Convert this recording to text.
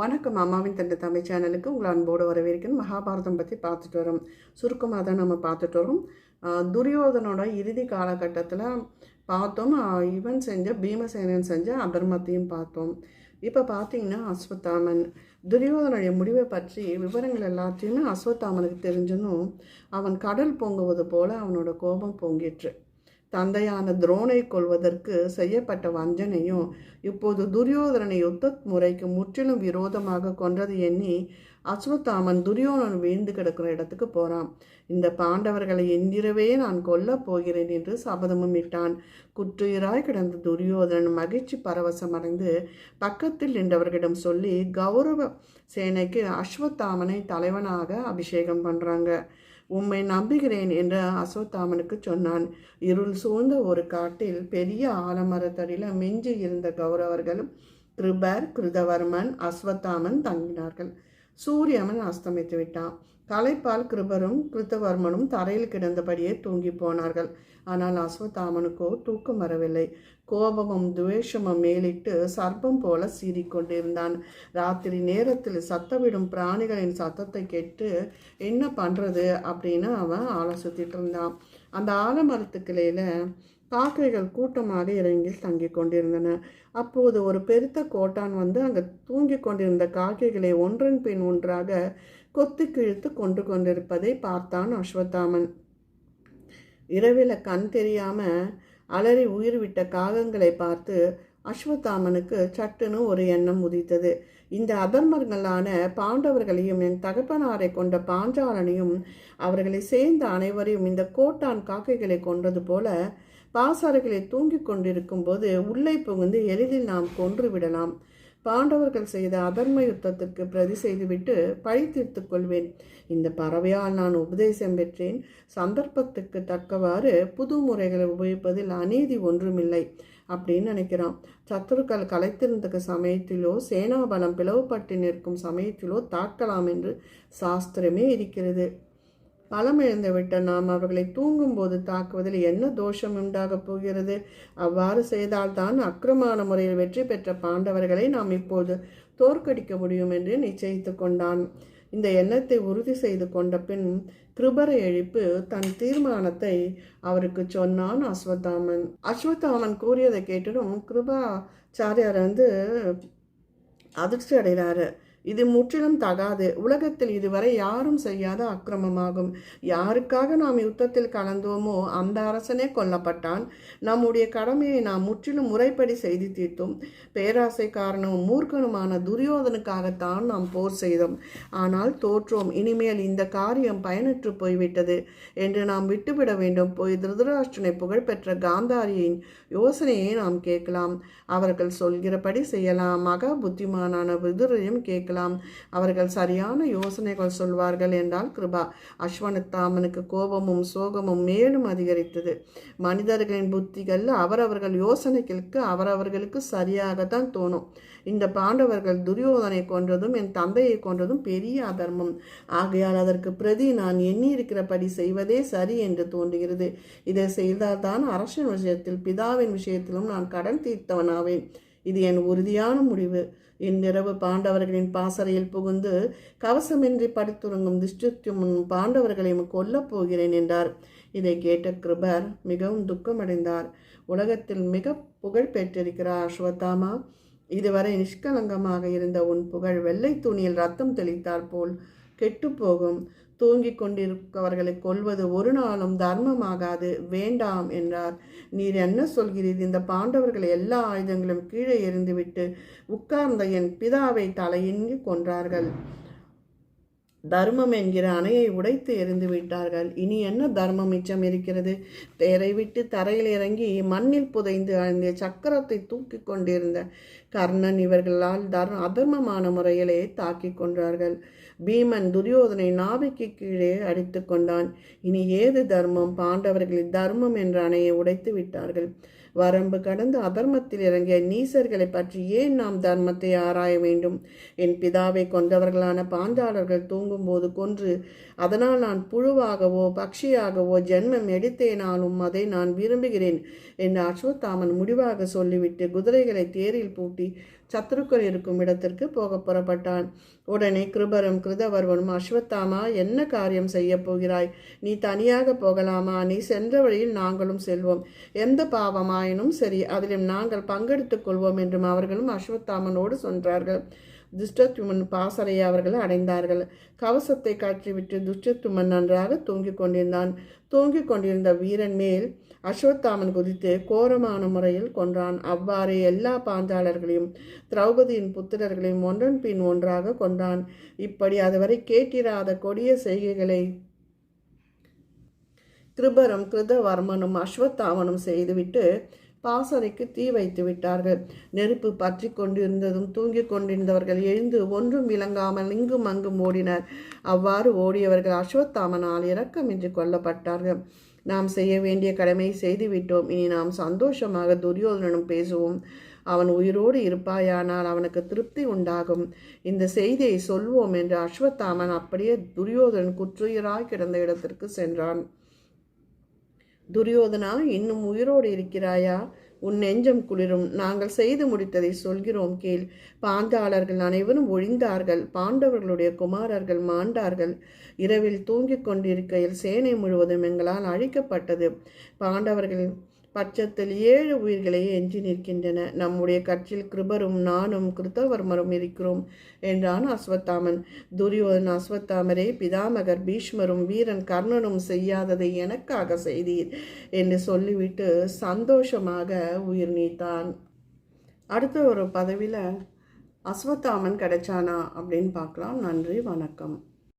வணக்கம். அம்மாவின் தந்தை தமிழ் சேனலுக்கு உங்களை அன்போடு வரவேற்கணும் மகாபாரதம் பற்றி பார்த்துட்டு வரோம். சுருக்கமாக தான் நம்ம பார்த்துட்டு வரோம். துரியோதனோட இறுதி காலகட்டத்தில் பார்த்தோம். இவன் செஞ்ச பீமசேனன் செஞ்ச அதர்மத்தையும் பார்த்தோம். இப்போ பார்த்தீங்கன்னா அஸ்வத்தாமன். துரியோதனுடைய முடிவை பற்றி விவரங்கள் எல்லாத்தையுமே அஸ்வத்தாமனுக்கு தெரிஞ்சணும் அவன் கடல் பொங்குவது போல் அவனோட கோபம் பொங்கிற்று. தந்தையான துரோணை கொள்வதற்கு செய்யப்பட்ட வஞ்சனையும் இப்போது துரியோதனனை யுத்த முறைக்கு முற்றிலும் விரோதமாக கொன்றது எண்ணி அஸ்வத்தாமன் துரியோதனன் வீழ்ந்து கிடக்கிற இடத்துக்கு போறான். இந்த பாண்டவர்களை எந்திரவே நான் கொல்லப் போகிறேன் என்று சபதமும் இட்டான். குற்றுயிராய் கிடந்த துரியோதனன் மகிழ்ச்சி பரவசமடைந்து பக்கத்தில் நின்றவர்களிடம் சொல்லி கௌரவ சேனைக்கு அஸ்வத்தாமனை தலைவனாக அபிஷேகம் பண்றாங்க. உம்மை நம்புகிறேன் என்று அசோத்தாமனுக்கு சொன்னான். இருள் சூழ்ந்த ஒரு காட்டில் பெரிய ஆலமரத்தடியில் மிஞ்சி இருந்த கௌரவர்களும் கிருபர் கிருதவர்மன் அஸ்வத்தாமன் தங்கினார்கள். சூரியமன் அஸ்தமித்து விட்டான். கலைப்பால் கிருபரும் கிருத்தவர்மனும் தரையில் கிடந்தபடியே தூங்கி போனார்கள். ஆனால் அஸ்வத்தாமனுக்கோ தூக்கம் வரவில்லை. கோபமும் துவேஷமும் மேலிட்டு சர்ப்பம் போல சீறிக்கொண்டிருந்தான் ராத்திரி நேரத்தில் சத்தமிடும் பிராணிகளின் சத்தத்தை கேட்டு என்ன பண்ணுறது அப்படின்னு அவன் ஆலோசித்துட்டு இருந்தான். அந்த ஆலமரத்துக்கிளையில காக்கைகள் கூட்டமாக இறங்கி தங்கி கொண்டிருந்தன. அப்போது ஒரு பெருத்த கோட்டான் வந்து அங்கே தூங்கி கொண்டிருந்த காக்கைகளை ஒன்றன் பின் ஒன்றாக கொத்து கிழித்து கொண்டு கொண்டிருப்பதை பார்த்தான் அஸ்வத்தாமன். இரவில் கண் தெரியாம அலறி உயிர் விட்ட காகங்களை பார்த்து அஸ்வத்தாமனுக்கு சட்டுன்னு ஒரு எண்ணம் உதித்தது. இந்த அதர்மர்களான பாண்டவர்களையும் என் தகப்பனாரை கொண்ட பாஞ்சாலனையும் அவர்களை சேர்ந்த அனைவரையும் இந்த கோட்டான் காக்கைகளை கொன்றது போல பாசாறுகளை தூங்கிக் கொண்டிருக்கும் போது உள்ளே புகுந்து எளிதில் நாம் கொன்று விடலாம். பாண்டவர்கள் செய்த அதர்ம யுத்தத்திற்கு பிரதி செய்துவிட்டு பழி தீர்த்துக் கொள்வேன். இந்த பறவையால் நான் உபதேசம் பெற்றேன். சந்தர்ப்பத்துக்கு தக்கவாறு புது முறைகளை உபயோகிப்பதில் அநீதி ஒன்றுமில்லை அப்படின்னு நினைக்கிறான் சத்துருக்கள் கலைத்திருந்த சமயத்திலோ சேனாபலம் பிளவுபட்டு நிற்கும் சமயத்திலோ தாக்கலாம் என்று சாஸ்திரமே இருக்கிறது. பலம் இழந்துவிட்ட நாம் அவர்களை தூங்கும்போது தாக்குவதில் என்ன தோஷம் உண்டாகப் போகிறது? அவ்வாறு செய்தால்தான் அக்கிரமான முறையில் வெற்றி பெற்ற பாண்டவர்களை நாம் இப்போது தோற்கடிக்க முடியும் என்று நிச்சயித்து கொண்டான். இந்த எண்ணத்தை உறுதி செய்து கொண்ட பின் கிருபரை எழுப்பு தன் தீர்மானத்தை அவருக்கு சொன்னான் அஸ்வத்தாமன். அஸ்வத்தாமன் கூறியதை கேட்டதும் கிருபாச்சாரியார் வந்து அதிர்ச்சி அடைகிறாரு இது முற்றிலும் தகாது. உலகத்தில் இதுவரை யாரும் செய்யாத அக்கிரமமாகும். யாருக்காக நாம் யுத்தத்தில் கலந்தோமோ அந்த அரசனே கொல்லப்பட்டான். நம்முடைய கடமையை நாம் முற்றிலும் முறைப்படி செய்து தீர்த்தோம். பேராசை காரணமும் மூர்க்கனுமான துரியோதனுக்காகத்தான் நாம் போர் செய்தோம். ஆனால் தோற்றோம். இனிமேல் இந்த காரியம் பயனற்று போய்விட்டது என்று நாம் விட்டுவிட வேண்டும். போய் திருதராஷ்டனை புகழ்பெற்ற காந்தாரியின் யோசனையை நாம் கேட்கலாம். அவர்கள் சொல்கிறபடி செய்யலாம். மகா புத்திமானான விதுரையும் கேட்கலாம். அவர்கள் சரியான யோசனைகள் சொல்வார்கள் என்றால் கிருபா. அஸ்வனத்தாமனுக்கு கோபமும் சோகமும் மேலும் அதிகரித்தது. மனிதர்களின் புத்திகள் அவரவர்கள் யோசனைகளுக்கு அவரவர்களுக்கு சரியாகத்தான் தோணும். இந்த பாண்டவர்கள் துரியோதனை கொன்றதும் என் தந்தையை கொன்றதும் பெரிய அதர்மம். ஆகையால் அதற்கு பிரதி நான் எண்ணியிருக்கிறபடி செய்வதே சரி என்று தோன்றுகிறது. இதை செய்தால்தான் அரசன் விஷயத்தில் பிதாவின் விஷயத்திலும் நான் கடன் தீர்த்தவனாவேன். இது என் உறுதியான முடிவு. இன்றிரவு பாண்டவர்களின் பாசறையில் புகுந்து கவசமின்றி படுத்துறங்கும் திஷ்டித்யுமுன் பாண்டவர்களையும் கொல்லப் போகிறேன் என்றார். இதை கேட்ட கிருபர் மிகவும் துக்கமடைந்தார். உலகத்தில் மிக புகழ் பெற்றிருக்கிறார் அஸ்வத்தாமா. இதுவரை நிஷ்கலங்கமாக இருந்த உன் புகழ் வெள்ளை துணியில் ரத்தம் தெளித்தார் போல் கெட்டுப்போகும். தூங்கிக் கொண்டிருப்பவர்களை கொல்வது ஒரு நாளும் தர்மமாகாது. வேண்டாம் என்றார். நீர் என்ன சொல்கிறீர்? இந்த பாண்டவர்கள் எல்லா ஆயுதங்களும் கீழே எறிந்துவிட்டு உட்கார்ந்த என் பிதாவை தலையின்றி கொன்றார்கள். தர்மம் என்கிற அணையை உடைத்து எறிந்து விட்டார்கள். இனி என்ன தர்மம் மிச்சம் இருக்கிறது? தேரை விட்டு தரையில் இறங்கி மண்ணில் புதைந்து அந்த சக்கரத்தை தூக்கி கொண்டிருந்த கர்ணன் இவர்களால் தர் அதர்மமான முறையிலே தாக்கி கொன்றார்கள். பீமன் துரியோதனை நாவிக்கு கீழே அடித்து கொண்டான். இனி ஏது தர்மம்? பாண்டவர்களின் தர்மம் என்ற அணையை உடைத்து விட்டார்கள். வரம்பு கடந்து அதர்மத்தில் இறங்கிய நீசர்களை பற்றி ஏன் நாம் தர்மத்தை ஆராய வேண்டும்? என் பிதாவை கொண்டவர்களான பாஞ்சாலர்கள் தூங்கும் போது கொன்று அதனால் நான் புழுவாகவோ பக்ஷியாகவோ ஜென்மம் எடுத்தேனாலும் அதை நான் விரும்புகிறேன் என்று அஸ்வத்தாமன் முடிவாக சொல்லிவிட்டு குதிரைகளை தேரில் பூட்டி சத்துருக்கள் இருக்கும் இடத்திற்கு போக புறப்பட்டான். உடனே கிருபரும் கிருதவர்வனும் அஸ்வத்தாமா என்ன காரியம் செய்ய போகிறாய்? நீ தனியாக போகலாமா? நீ சென்ற வழியில் நாங்களும் செல்வோம். எந்த பாவமாயினும் சரி அதிலும் நாங்கள் பங்கெடுத்துக் கொள்வோம் என்றும் அவர்களும் அஸ்வத்தாமனோடு சொன்னார்கள் துஷ்டத்துமன் பாசறையை அவர்கள் அடைந்தார்கள். கவசத்தை காற்றிவிட்டு துஷ்டத்துமன் நன்றாக தூங்கிக் கொண்டிருந்தான். தூங்கிக் கொண்டிருந்த வீரன் மேல் அஸ்வத்தாமன் குதித்து கோரமான முறையில் கொன்றான். அவ்வாறே எல்லா பாஞ்சாளர்களையும் திரௌபதியின் புத்திரர்களையும் ஒன்றன் பின் ஒன்றாக கொன்றான். இப்படி அதுவரை கேட்டிராத கொடிய செய்கைகளை கிருபரும் கிருதவர்மனும் அஸ்வத்தாமனும் செய்துவிட்டு பாசறைக்கு தீ வைத்து விட்டார்கள். நெருப்பு பற்றி கொண்டிருந்ததும் தூங்கிக் கொண்டிருந்தவர்கள் எழுந்து ஒன்றும் விளங்காமல் இங்கும் அங்கும் ஓடினர். அவ்வாறு ஓடியவர்கள் அஸ்வத்தாமனால் இரக்கமின்றி கொல்லப்பட்டார்கள். நாம் செய்ய வேண்டிய கடமை செய்துவிட்டோம். இனி நாம் சந்தோஷமாக துரியோதனனும் பேசுவோம். அவன் உயிரோடு இருப்பாயானால் அவனுக்கு திருப்தி உண்டாகும். இந்த செய்தியை சொல்வோம் என்று அஸ்வத்தாமன் அப்படியே துரியோதனன் குற்றுயிராய் கிடந்த இடத்திற்கு சென்றான். துரியோதனா இன்னும் உயிரோடு இருக்கிறாயா? உன் நெஞ்சம் குளிரும். நாங்கள் செய்து முடித்ததை சொல்கிறோம் கேள். பாஞ்சாளர்கள் அனைவரும் ஒழிந்தார்கள். பாண்டவர்களுடைய குமாரர்கள் மாண்டார்கள். இரவில் தூங்கிக் கொண்டிருக்கையில் சேனை முழுவதும் எங்களால் அழிக்கப்பட்டது. பாண்டவர்கள் பட்சத்தில் ஏழு உயிர்களே எஞ்சி நிற்கின்றன. நம்முடைய கட்சியில் கிருபரும் நானும் கிருத்தவர்மரும் இருக்கிறோம் என்றான் அஸ்வத்தாமன். துரியோதன் அஸ்வத்தாமரே பிதாமகர் பீஷ்மரும் வீரன் கர்ணனும் செய்யாததை எனக்காக செய்தீர் என்று சொல்லிவிட்டு சந்தோஷமாக உயிர் நீத்தான். அடுத்த ஒரு பதவியில் அஸ்வத்தாமன் கிடைச்சானா அப்படின்னு பார்க்கலாம். நன்றி வணக்கம்.